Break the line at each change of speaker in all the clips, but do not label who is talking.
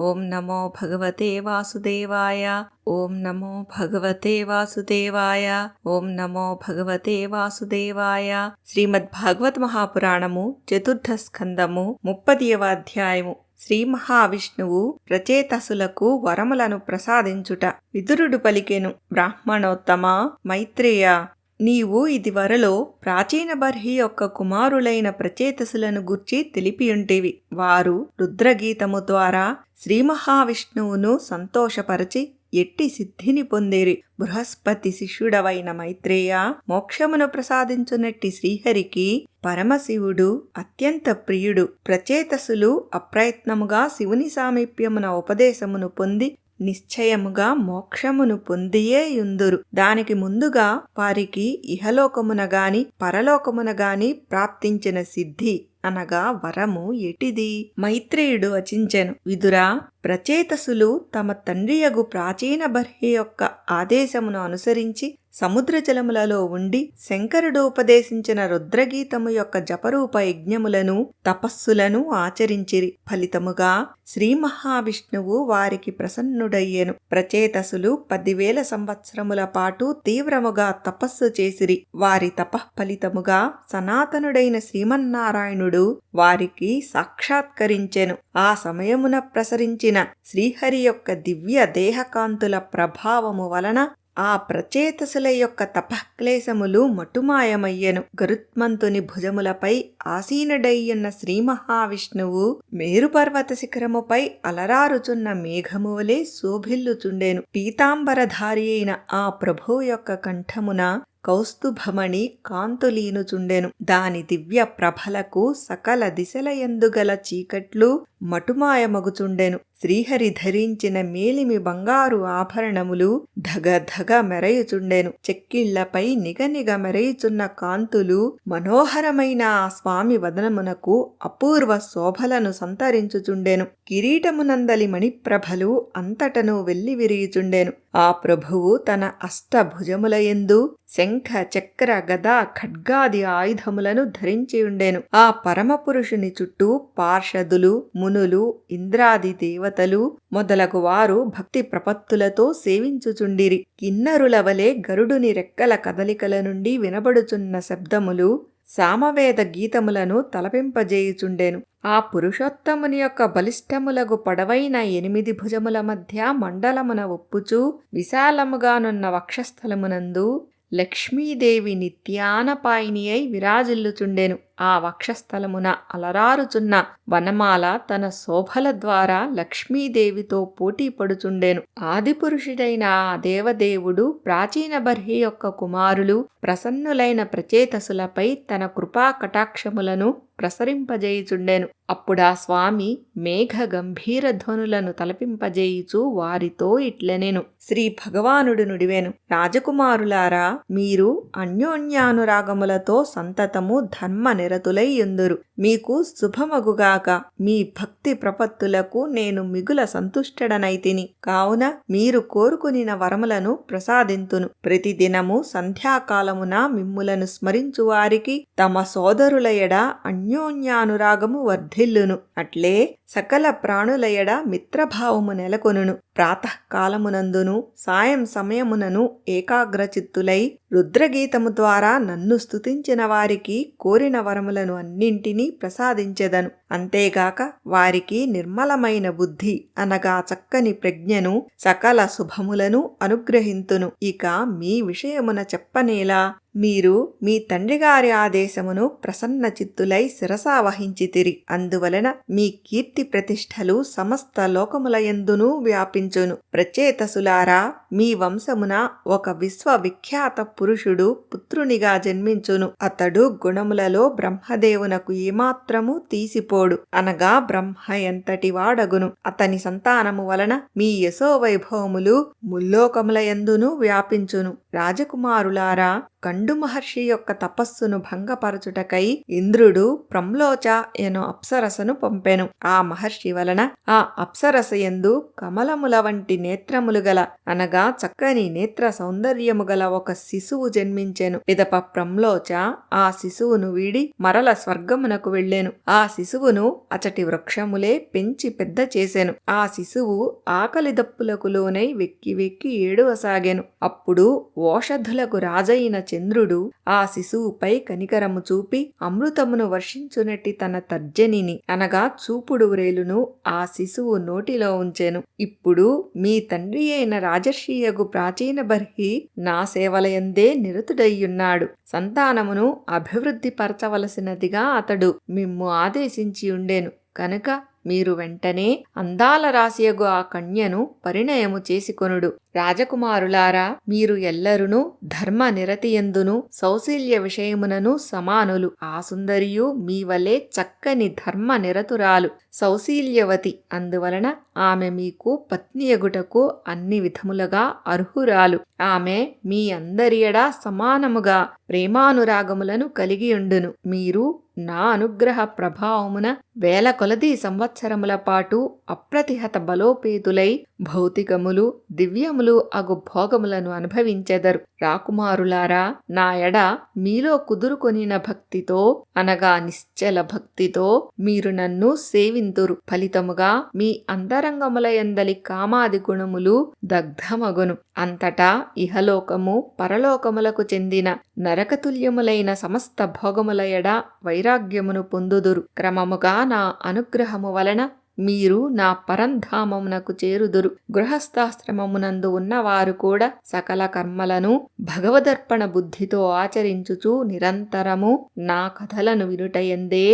ఓం నమో భగవతే వాసుదేవాయ. ఓం నమో భగవతే వాసుదేవాయ. ఓం నమో భగవతే వాసుదేవాయ. శ్రీమద్ భాగవత్ మహాపురాణము చతుర్థ స్కందము ముప్పదియవ అధ్యాయము. శ్రీ మహావిష్ణువు ప్రచేతసులకు వరములను ప్రసాదించుట. విదురుడు పలికెను బ్రాహ్మణోత్తమ మైత్రేయ నీవు ఇదివరలో ప్రాచీన బర్హి యొక్క కుమారులైన ప్రచేతసులను గుర్చి తెలిపియుంటివి వారు రుద్రగీతము ద్వారా శ్రీ మహావిష్ణువును సంతోషపరచి ఎట్టి సిద్ధిని పొందేరి. బృహస్పతి శిష్యుడవైన మైత్రేయ మోక్షమును ప్రసాదించునట్టి శ్రీహరికి పరమశివుడు అత్యంత ప్రియుడు. ప్రచేతసులు అప్రయత్నముగా శివుని సామీప్యమున ఉపదేశమును పొంది నిశ్చయముగా మోక్షమును పొందియే యుందురు. దానికి ముందుగా వారికి ఇహలోకమున గాని పరలోకమున గాని ప్రాప్తించిన సిద్ధి అనగా వరము ఎటిది? మైత్రేయుడు వచించెను. విదురా ప్రచేతసులు తమ తండ్రియగు ప్రాచీన బర్హి యొక్క ఆదేశమును అనుసరించి సముద్ర జలములలో ఉండి శంకరుడు ఉపదేశించిన రుద్రగీతము యొక్క జపరూప యజ్ఞములను తపస్సులను ఆచరించిరి. ఫలితముగా శ్రీ మహావిష్ణువు వారికి ప్రసన్నుడయ్యెను. ప్రచేతసులు పదివేల సంవత్సరముల పాటు తీవ్రముగా తపస్సు చేసిరి. వారి తపఃఫలితముగా సనాతనుడైన శ్రీమన్నారాయణుడు వారికి సాక్షాత్కరించెను. ఆ సమయమున ప్రసరించిన శ్రీహరి యొక్క దివ్య దేహకాంతుల ప్రభావము వలన ఆ ప్రచేతసుల యొక్క తపక్లేశములు మటుమాయమయ్యెను. గరుత్మంతుని భుజములపై ఆసీనుడయ్యున్న శ్రీ మహావిష్ణువు మేరుపర్వత శిఖరముపై అలరారుచున్న మేఘమువలే శోభిల్లుచుండెను. పీతాంబరధారి అయిన ఆ ప్రభు యొక్క కంఠమున కౌస్తుభమణి కాంతులీనుచుండెను. దాని దివ్య ప్రభలకు సకల దిశలయందుగల చీకట్లు మటుమాయమగుచుండెను. శ్రీహరి ధరించిన మేలిమి బంగారు ఆభరణములు ధగ ధగ మెరయుచుండెను. చెక్కిళ్ళపై నిగనిగ మెరయుచున్న కాంతులు మనోహరమైన ఆ స్వామి వదనమునకు అపూర్వ శోభలను సంతరించుచుండెను. కిరీటమునందలి మణిప్రభలు అంతటను వెల్లివిరియుచుండెను. ఆ ప్రభువు తన అష్టభుజములయందు శంఖ చక్ర గద ఖడ్గాది ఆయుధములను ధరించి ఉండెను ఆ పరమపురుషుని చుట్టూ పార్షదులు మునులు ఇంద్రాది దేవ దేవతలు మొదలగు వారు భక్తి ప్రపత్తులతో సేవించుచుండిరి. కిన్నరుల వలె గరుడుని రెక్కల కదలికల నుండి వినబడుచున్న శబ్దములు సామవేద గీతములను తలపింపజేయుచుండెను. ఆ పురుషోత్తముని యొక్క బలిష్టములకు పొడవైన ఎనిమిది భుజముల మధ్య మండలమున ఒప్పుచూ విశాలముగానున్న వక్షస్థలమునందు లక్ష్మీదేవి నిత్యానపాయిని అయి విరాజిల్లుచుండెను. ఆ వక్షస్థలమున అలరారుచున్న వనమాల తన శోభల ద్వారా లక్ష్మీదేవితో పోటీ పడుచుండెను. ఆదిపురుషుడైన ఆ దేవదేవుడు ప్రాచీన బర్హి యొక్క కుమారులు ప్రసన్నులైన ప్రచేతసులపై తన కృపా కటాక్షములను ప్రసరింపజేయుచుండెను. అప్పుడా స్వామి మేఘ గంభీర ధ్వనులను తలపింపజేయుచు వారితో ఇట్లనెను. శ్రీ భగవానుడు నుడివెను. రాజకుమారులారా మీరు అన్యోన్యానురాగములతో సంతతము ధర్మ నిరతులై ఎందురు. మీకు శుభమగుగాక. మీ భక్తి ప్రపత్తులకు నేను మిగుల సంతుష్టడనైతిని. కావున మీరు కోరుకునిన వరములను ప్రసాదింతును. ప్రతిదినము సంధ్యాకాలమున మిమ్ములను స్మరించువారికి తమ సోదరులయడ అన్యోన్యానురాగము వర్ధిల్లును. అట్లే సకల ప్రాణులయడ మిత్రభావము నెలకొనును. ప్రాతకాలమునందును సాయం సమయమునను ఏకాగ్రచిత్తులై రుద్రగీతము ద్వారా నన్ను స్తుతించిన వారికి కోరిన వరములను అన్నింటినీ ప్రసాదించెదను. అంతేగాక వారికి నిర్మలమైన బుద్ధి అనగా చక్కని ప్రజ్ఞను సకల శుభములను అనుగ్రహింతును. ఇక మీ విషయమున చెప్పనేలా మీరు మీ తండ్రిగారి ఆదేశమును ప్రసన్న చిత్తులై శిరసా వహించితిరి. అందువలన మీ కీర్తి ప్రతిష్టలు సమస్త లోకములయందునూ వ్యాపించును. ప్రచేతసులారా మీ వంశమున ఒక విశ్వవిఖ్యాత పురుషుడు పుత్రునిగా జన్మించును. అతడు గుణములలో బ్రహ్మదేవునకు ఏమాత్రము తీసిపో తీసిపోడు అనగా బ్రహ్మ ఎంతటి వాడగును అతని సంతానము వలన మీ యశోవైభవములు ముల్లోకములయందునూ వ్యాపించును రాజకుమారులారా కండు మహర్షి యొక్క తపస్సును భంగపరచుటకై ఇంద్రుడు ప్రమ్లోచ ఎను అప్సరసను పంపెను. ఆ మహర్షి వలన ఆ అప్సరస ఎందు కమలముల వంటి నేత్రములు గల అనగా చక్కని నేత్ర సౌందర్యము గల ఒక శిశువు జన్మించెను. పిదప ప్రమ్లోచ ఆ శిశువును వీడి మరల స్వర్గమునకు వెళ్ళాను. ఆ శిశువును అచటి వృక్షములే పెంచి పెద్ద చేసెను. ఆ శిశువు ఆకలి దప్పులకు లోనై వెక్కి వెక్కి ఏడువసాగెను. అప్పుడు ఓషధులకు రాజైన చంద్రుడు ఆ శిశువుపై కనికరము చూపి అమృతమును వర్షించునట్టి తన తర్జనిని అనగా చూపుడు వ్రేలును ఆ శిశువు నోటిలో ఉంచెను. ఇప్పుడు మీ తండ్రి అయిన రాజర్షియగు ప్రాచీన బర్హి నా సేవలయందే నిరతుడయ్యున్నాడు. సంతానమును అభివృద్ధి పరచవలసినదిగా అతడు మిమ్ము ఆదేశించి ఉండేను కనుక మీరు వెంటనే అందాల రాశియగు ఆ కన్యను పరిణయము చేసుకొనుడు. రాజకుమారులారా మీరు ఎల్లరును ధర్మ నిరతియందును సౌశీల్య విషయమునను సమానులు. ఆ సుందరియు మీ వలె చక్కని ధర్మ నిరతురాలు. సౌశీల్యవతి అందువలన ఆమె మీకు పత్నియగుటకు అన్ని విధములుగా అర్హురాలు. ఆమె మీ అందరియడా సమానముగా ప్రేమానురాగములను కలిగియుండును మీరు నా అనుగ్రహ ప్రభావమున వేల కొలది సంవత్సరముల పాటు అప్రతిహత బలోపేతులై భౌతికములు దివ్యములు అగు భోగములను అనుభవించెదరు. రాకుమారులారా నా ఎడ మీలో కుదురుకొనిన భక్తితో అనగా నిశ్చల భక్తితో మీరు నన్ను సేవింతురు. ఫలితముగా మీ అంతరంగములయందలి కామాది గుణములు దగ్ధమగును. అంతటా ఇహలోకము పరలోకములకు చెందిన నరకతుల్యములైన సమస్త భోగముల ఎడ వైరాగ్యమును పొందుదురు. క్రమముగా నా అనుగ్రహము వలన మీరు నా పరంధామమునకు చేరుదురు. గృహస్థాశ్రమమునందు ఉన్నవారు కూడా సకల కర్మలను భగవదర్పణ బుద్ధితో ఆచరించుచు నిరంతరము నా కథలను వినుటయందే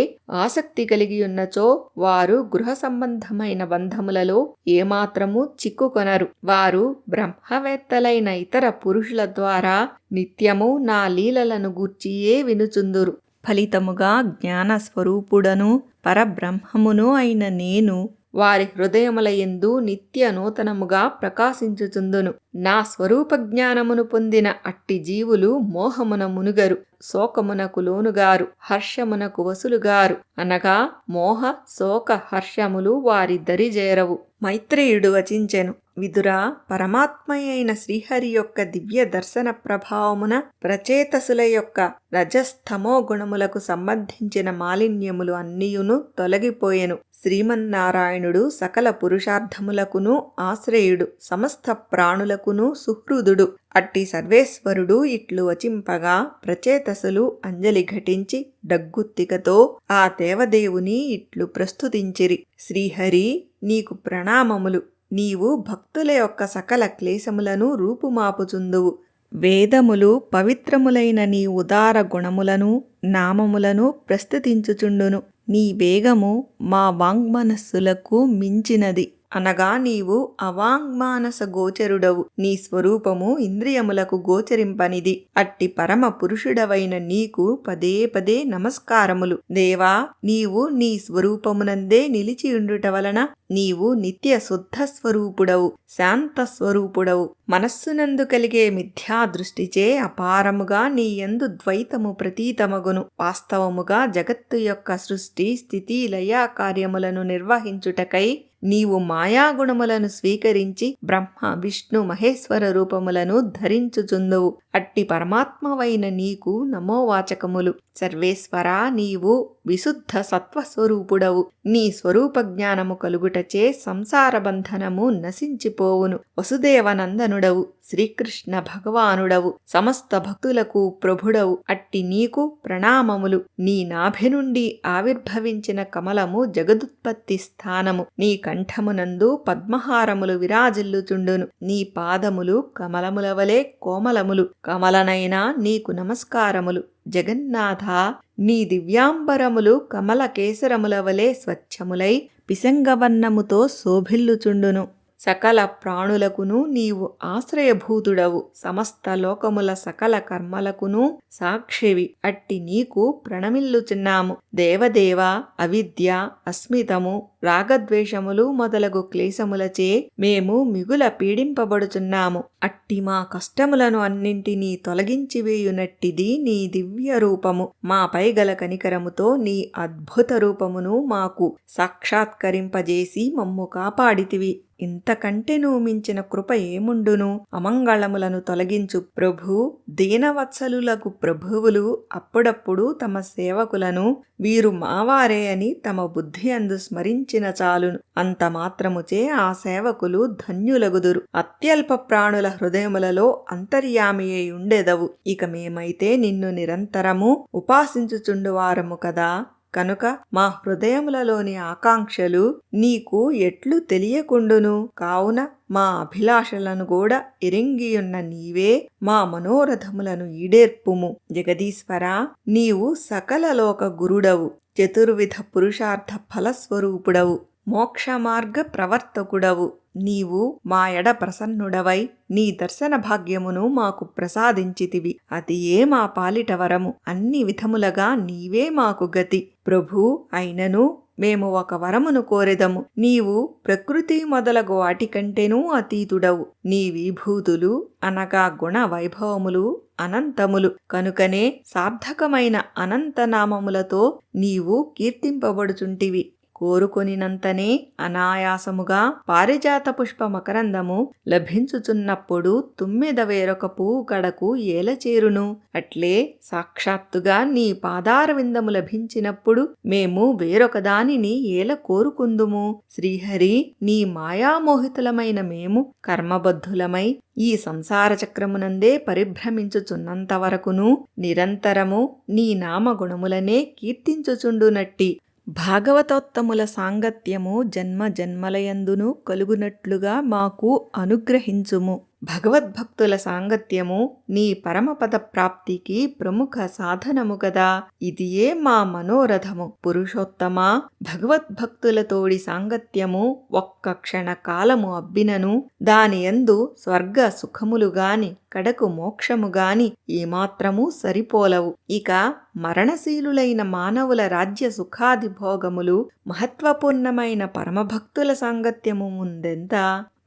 ఆసక్తి కలిగి ఉన్నచో వారు గృహ సంబంధమైన బంధములలో ఏమాత్రము చిక్కుకొనరు. వారు బ్రహ్మవేత్తలైన ఇతర పురుషుల ద్వారా నిత్యము నా లీలలను గూర్చియే వినుచుందురు. ఫలితముగా జ్ఞానస్వరూపుడను పరబ్రహ్మమును అయిన నేను వారి హృదయములయందు నిత్య నూతనముగా ప్రకాశించుచుందును. నా స్వరూప జ్ఞానమును పొందిన అట్టి జీవులు మోహమున మునుగరు శోకమునకు లోనుగారు హర్షమునకు వసులుగారు. అనగా మోహ శోక హర్షములు వారి దరిజేరవు. మైత్రేయుడు వచించెను. విదురా పరమాత్మయైన శ్రీహరి యొక్క దివ్య దర్శన ప్రభావమున ప్రచేతసుల యొక్క రజస్తమో గుణములకు సంబంధించిన మాలిన్యములు అన్నియును తొలగిపోయెను. శ్రీమన్నారాయణుడు సకల పురుషార్థములకును ఆశ్రయుడు సమస్త ప్రాణులకును సుహృదుడు. అట్టి సర్వేశ్వరుడు ఇట్లు వచింపగా ప్రచేతసులు అంజలి ఘటించి డగ్గుత్తికతో ఆ దేవదేవుని ఇట్లు ప్రస్తుతించిరి. శ్రీహరి నీకు ప్రణామములు. నీవు భక్తుల యొక్క సకల క్లేశములను రూపుమాపుచుందువు. వేదములు పవిత్రములైన నీ ఉదార గుణములను నామములను ప్రస్తుతించుచుండును. నీ వేగము మా వాంగ్మనస్సులకు మించినది. అనగా నీవు అవాంగ్మానస గోచరుడవు. నీ స్వరూపము ఇంద్రియములకు గోచరింపనిది. అట్టి పరమ పురుషుడవైన నీకు పదే పదే నమస్కారములు. దేవా నీవు నీ స్వరూపమునందే నిలిచియుండుట వలన నీవు నిత్య శుద్ధ స్వరూపుడవు శాంత స్వరూపుడవు. మనస్సునందు కలిగే మిథ్యా దృష్టిచే అపారముగా నీ యందు ద్వైతము ప్రతీతమగును. వాస్తవముగా జగత్తు యొక్క సృష్టి స్థితి లయా కార్యములను నిర్వహించుటకై నీవు మాయాగుణములను స్వీకరించి బ్రహ్మ విష్ణు మహేశ్వర రూపములను ధరించుచుందువు. అట్టి పరమాత్మవైన నీకు నమోవాచకములు. సర్వేశ్వరా నీవు విశుద్ధ సత్వస్వరూపుడవు. నీ స్వరూప జ్ఞానము కలుగుటచే సంసార బంధనము నశించిపోవును. వసుదేవనందనుడవు శ్రీకృష్ణ భగవానుడవు సమస్త భక్తులకు ప్రభుడవు. అట్టి నీకు ప్రణామములు. నీ నాభి నుండి ఆవిర్భవించిన కమలము జగదుత్పత్తి స్థానము. నీ కంఠమునందు పద్మహారములు విరాజిల్లుచుండును. నీ పాదములు కమలముల వలె కోమలములు. కమలనైనా నీకు నమస్కారములు. జగన్నాథ నీ దివ్యాంబరములు కమల కేసరముల వలె స్వచ్ఛములై పిసంగవన్నముతో శోభిల్లుచుండును. సకల ప్రాణులకును నీవు ఆశ్రయభూతుడవు. సమస్త లోకముల సకల కర్మలకును సాక్షివి. అట్టి నీకు ప్రణమిల్లుచున్నాము. దేవదేవ అవిద్య అస్మితము రాగద్వేషములు మొదలగు క్లేశములచే మేము మిగుల పీడింపబడుచున్నాము. అట్టి మా కష్టములను అన్నింటినీ తొలగించివేయునట్టిది నీ దివ్య రూపము. మాపై గల కనికరముతో నీ అద్భుత రూపమును మాకు సాక్షాత్కరింపజేసి మమ్ము కాపాడితివి. ఇంతకంటెను మించిన కృప ఏముండును? అమంగళములను తొలగించు ప్రభు. దీనవత్సలులకు ప్రభువులు అప్పుడప్పుడు తమ సేవకులను వీరు మావారే అని తమ బుద్ధి అందు స్మరించి స్మరించిన చాలును. అంత మాత్రముచే ఆ సేవకులు ధన్యులగుదురు. అత్యల్ప ప్రాణుల హృదయములలో అంతర్యామియే ఉండెదవు. ఇక మేమైతే నిన్ను నిరంతరము ఉపాసించుచుండువారము కదా? కనుక మా హృదయములలోని ఆకాంక్షలు నీకు ఎట్లు తెలియకుండును. కావున మా అభిలాషలను కూడా ఎరింగియున్న నీవే మా మనోరథములను ఈడేర్పుము. జగదీశ్వర నీవు సకల లోక గురుడవు చతుర్విధ పురుషార్థ ఫలస్వరూపుడవు. మోక్ష మార్గ ప్రవర్తకుడవు నీవు మా ఎడ ప్రసన్నుడవై నీ దర్శన భాగ్యమును మాకు ప్రసాదించితివి. అది ఏ మా పాలిట వరము. అన్ని విధములగా నీవే మాకు గతి. ప్రభు అయినను మేము ఒక వరమును కోరెదము. నీవు ప్రకృతి మొదలగు వాటికంటేనూ అతీతుడవు. నీ విభూతులు అనగా గుణ వైభవములు అనంతములు. కనుకనే సార్థకమైన అనంతనామములతో నీవు కీర్తింపబడుచుంటివి. కోరుకొనినంతనే అనాయాసముగా పారిజాత పుష్ప మకరందము లభించుచున్నప్పుడు తుమ్మెద వేరొక పువ్వు కడకు ఏలచేరును. అట్లే సాక్షాత్తుగా నీ పాదారవిందము లభించినప్పుడు మేము వేరొక దానిని ఏల కోరుకుందుము. శ్రీహరి నీ మాయామోహితులమైన మేము కర్మబద్ధులమై ఈ సంసార చక్రమునందే పరిభ్రమించుచున్నంత వరకును నిరంతరము నీ నామగుణములనే కీర్తించుచుండునట్టి. భాగవతోత్తముల సాంగత్యము జన్మ జన్మలయందును కలుగునట్లుగా మాకు అనుగ్రహించుము. భగవద్భక్తుల సాంగత్యము నీ పరమపద ప్రాప్తికి ప్రముఖ సాధనము కదా ఇదియే మా మనోరథము. పురుషోత్తమ భగవద్భక్తులతోడి సాంగత్యము ఒక్క క్షణ కాలము అబ్బినను. దాని యందు స్వర్గ సుఖములు గాని కడకు మోక్షము గాని ఏమాత్రము సరిపోలవు. ఇక మరణశీలులైన మానవుల రాజ్య సుఖాది భోగములు మహత్వపూర్ణమైన పరమభక్తుల సాంగత్యము ముందెంత?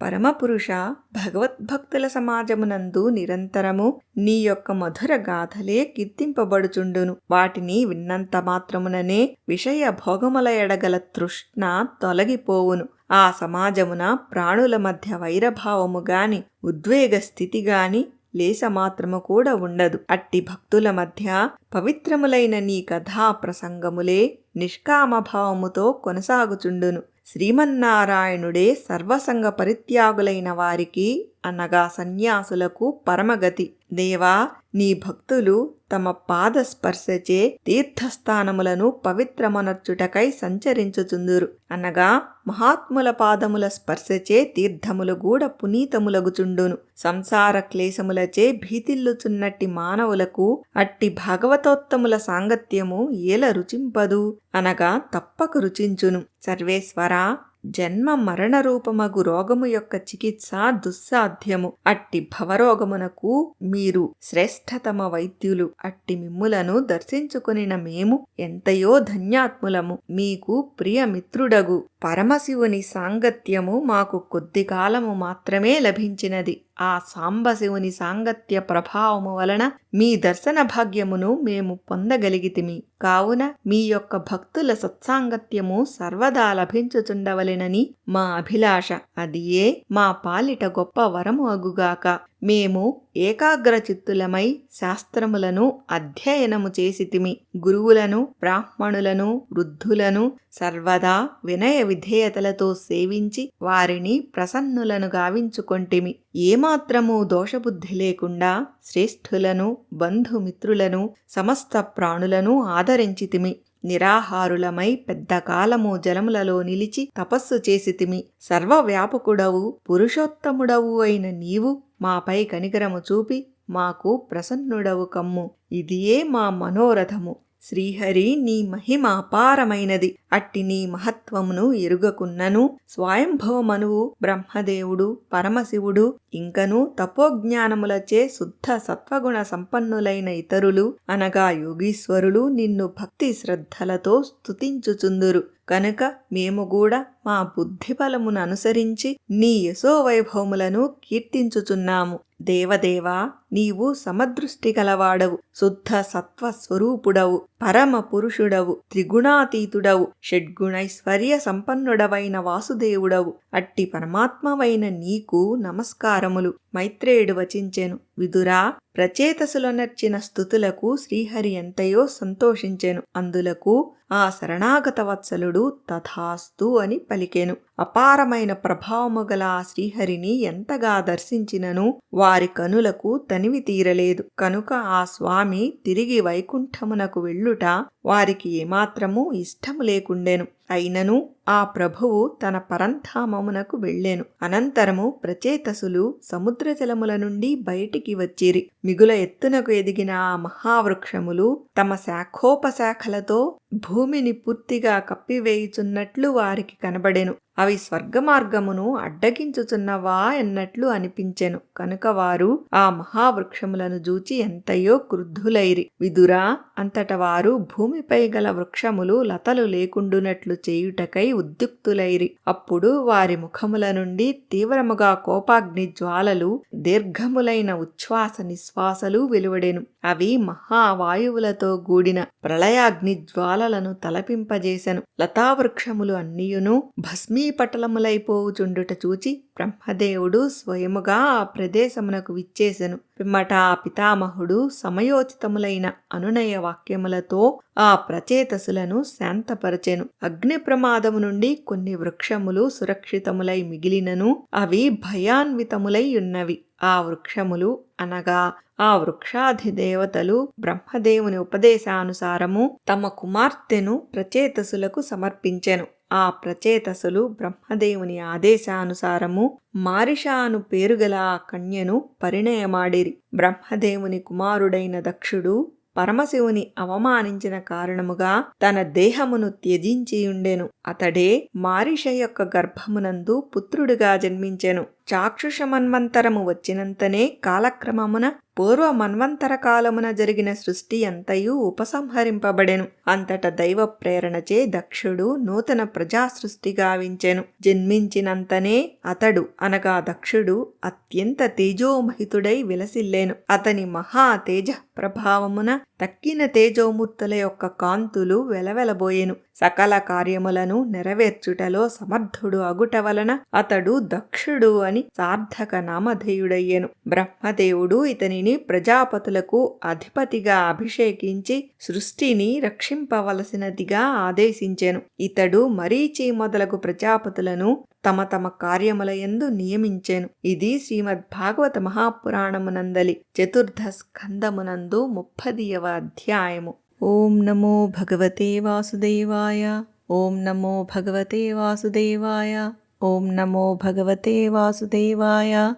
పరమపురుష భగవద్భక్తుల సమాజమునందు నిరంతరము నీ యొక్క మధుర గాథలే కీర్తింపబడుచుండును. వాటిని విన్నంత మాత్రముననే విషయ భోగముల ఎడగల తృష్ణ తొలగిపోవును. ఆ సమాజమున ప్రాణుల మధ్య వైరభావము గాని ఉద్వేగ స్థితి గాని లేసమాత్రము కూడా ఉండదు. అట్టి భక్తుల మధ్య పవిత్రములైన నీ కథా ప్రసంగములే నిష్కామభావముతో కొనసాగుచుండును. శ్రీమన్నారాయణుడే సర్వసంగ పరిత్యాగులైన వారికి అనగా సన్యాసులకు పరమగతి. దేవా నీ భక్తులు తమ పాద స్పర్శచే తీర్థస్థానములను పవిత్రమనర్చుటకై సంచరించుచుందురు. అనగా మహాత్ముల పాదముల స్పర్శచే తీర్థములు గూడ పునీతములగుచుండును. సంసార క్లేశములచే భీతిల్లుచున్నట్టి మానవులకు అట్టి భాగవతోత్తముల సాంగత్యము ఏల రుచింపదు. అనగా తప్పక రుచించును. సర్వేశ్వర జన్మ మరణ రూపమగు రోగము యొక్క చికిత్స దుస్సాధ్యము. అట్టి భవరోగమునకు మీరు శ్రేష్టతమ వైద్యులు. అట్టి మిమ్ములను దర్శించుకునిన మేము ఎంతయో ధన్యాత్ములము. మీకు ప్రియమిత్రుడగు. పరమశివుని సాంగత్యము మాకు కొద్ది కాలము మాత్రమే లభించినది. ఆ సాంబశివుని సాంగత్య ప్రభావము వలన మీ దర్శన భాగ్యమును మేము పొందగలిగితిమి. కావున మీ యొక్క భక్తుల సత్సాంగత్యము సర్వదా లభించుచుండవలెనని మా అభిలాష. అదియే మా పాలిట గొప్ప వరము అగుగాక. మేము ఏకాగ్రచిత్తులమై శాస్త్రములను అధ్యయనము చేసితిమి. గురువులను బ్రాహ్మణులను వృద్ధులను సర్వదా వినయ విధేయతలతో సేవించి వారిని ప్రసన్నులను గావించుకొంటిమి. ఏమాత్రము దోషబుద్ధి లేకుండా శ్రేష్ఠులను బంధుమిత్రులను సమస్త ప్రాణులను ఆదరించితిమి. నిరాహారులమై పెద్ద కాలము జలములలో నిలిచి తపస్సు చేసితిమి. సర్వవ్యాపకుడవు పురుషోత్తముడవు అయిన నీవు మాపై కనికరము చూపి మాకు ప్రసన్నుడవు కమ్ము. ఇదియే మా మనోరథము. శ్రీహరి నీ మహిమ అపారమైనది. అట్టి నీ మహత్వమును ఎరుగకున్నను. స్వయంభవమనువు బ్రహ్మదేవుడు పరమశివుడు ఇంకను తపోజ్ఞానములచే శుద్ధ సత్వగుణ సంపన్నులైన ఇతరులు అనగా యోగీశ్వరులు నిన్ను భక్తి శ్రద్ధలతో స్తుతించుచుందురు. కనుక మేము కూడా మా బుద్ధిబలమును అనుసరించి నీ యశోవైభవములను కీర్తించుచున్నాము. దేవదేవా నీవు సమదృష్టి గలవాడవు శుద్ధ సత్వ స్వరూపుడవు పరమ పురుషుడవు త్రిగుణాతీతుడవు షడ్గుణైశ్వర్య సంపన్నుడవైన వాసుదేవుడవు. అట్టి పరమాత్మవైన నీకు నమస్కారములు. మైత్రేయుడు వచించెను. విదురా ప్రచేతసులో నర్చిన స్థుతులకు శ్రీహరి ఎంతయో సంతోషించెను. అందులకు ఆ శరణాగత వత్సలుడు తథాస్తు అని పలికెను. అపారమైన ప్రభావము గల ఆ శ్రీహరిని ఎంతగా దర్శించినను వారి కనులకు తనివి తీరలేదు. కనుక ఆ స్వామి తిరిగి వైకుంఠమునకు వెళ్ళుట వారికి ఏమాత్రమూ ఇష్టము లేకుండెను. అయినను ఆ ప్రభువు తన పరంధామమునకు వెళ్ళెను. అనంతరము ప్రచేతసులు సముద్ర జలముల నుండి బయటికి వచ్చిరి. మిగుల ఎత్తునకు ఎదిగిన ఆ మహావృక్షములు తమ శాఖోపశాఖలతో భూమిని పూర్తిగా కప్పివేయుచున్నట్లు వారికి కనబడెను. అవి స్వర్గమార్గమును అడ్డగించుచున్నవా ఎన్నట్లు అనిపించెను. కనుక వారు ఆ మహావృక్షములను జూచి ఎంతయో క్రుద్ధులైరి. విదురా అంతట వారు భూమిపై గల వృక్షములు లతలు లేకుండునట్లు చేయుటకై ఉద్యుక్తులైరి. అప్పుడు వారి ముఖముల నుండి తీవ్రముగా కోపాగ్ని జ్వాలలు దీర్ఘములైన ఉచ్ఛ్వాస నిశ్వాసలు వెలువడెను. అవి మహావాయువులతో గూడిన ప్రళయాగ్ని జ్వాలలను తలపింపజేశను లతావృక్షములు అన్నియును భస్మీపటలములైపోవుచుండుట చూచి బ్రహ్మదేవుడు స్వయముగా ఆ ప్రదేశమునకు విచ్చేసెను. పిమ్మట ఆ పితామహుడు సమయోచితములైన అనునయ వాక్యములతో ఆ ప్రచేతసులను శాంతపరచెను. అగ్ని ప్రమాదము నుండి కొన్ని వృక్షములు సురక్షితములై మిగిలినను అవి భయాన్వితములై ఉన్నవి. ఆ వృక్షములు అనగా ఆ వృక్షాధిదేవతలు బ్రహ్మదేవుని ఉపదేశానుసారము తమ కుమార్తెను ప్రచేతసులకు సమర్పించెను. ఆ ప్రచేతసులు బ్రహ్మదేవుని ఆదేశానుసారము మారిషాను పేరుగల ఆ కన్యను పరిణయమాడిరి. బ్రహ్మదేవుని కుమారుడైన దక్షుడు పరమశివుని అవమానించిన కారణముగా తన దేహమును త్యజించియుండెను. అతడే మారిష యొక్క గర్భమునందు పుత్రుడిగా జన్మించెను. చాక్షుష మన్వంతరము వచ్చినంతనే కాలక్రమమున పూర్వ మన్వంతర కాలమున జరిగిన సృష్టి అంతయు ఉపసంహరింపబడెను. అంతట దైవ ప్రేరణచే దక్షుడు నూతన ప్రజా సృష్టి గావించెను. జన్మించినంతనే అతడు అనగా దక్షుడు అత్యంత తేజోమహితుడై విలసిల్లేను. అతని మహా తేజ ప్రభావమున తక్కిన తేజోమూర్తుల యొక్క కాంతులు వెలవెలబోయెను. సకల కార్యములను నెరవేర్చుటలో సమర్థుడు అగుట వలన అతడు దక్షుడు అని సార్థక నామధేయుడయ్యెను బ్రహ్మదేవుడు ఇతనిని ప్రజాపతులకు అధిపతిగా అభిషేకించి సృష్టిని రక్షింపవలసినదిగా ఆదేశించెను. ఇతడు మరీచి మొదలగు ప్రజాపతులను తమ తమ కార్యముల యందు నియమించెను. ఇది శ్రీమద్ భాగవత మహాపురాణమునందలి చతుర్థ స్కందమునందు ముప్పదియవ అధ్యాయము. ఓం నమో భగవతే వాసుదేవాయ. ఓం నమో భగవతే వాసుదేవాయ. ఓం నమో భగవతే వాసుదేవాయ.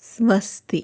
స్వస్తి.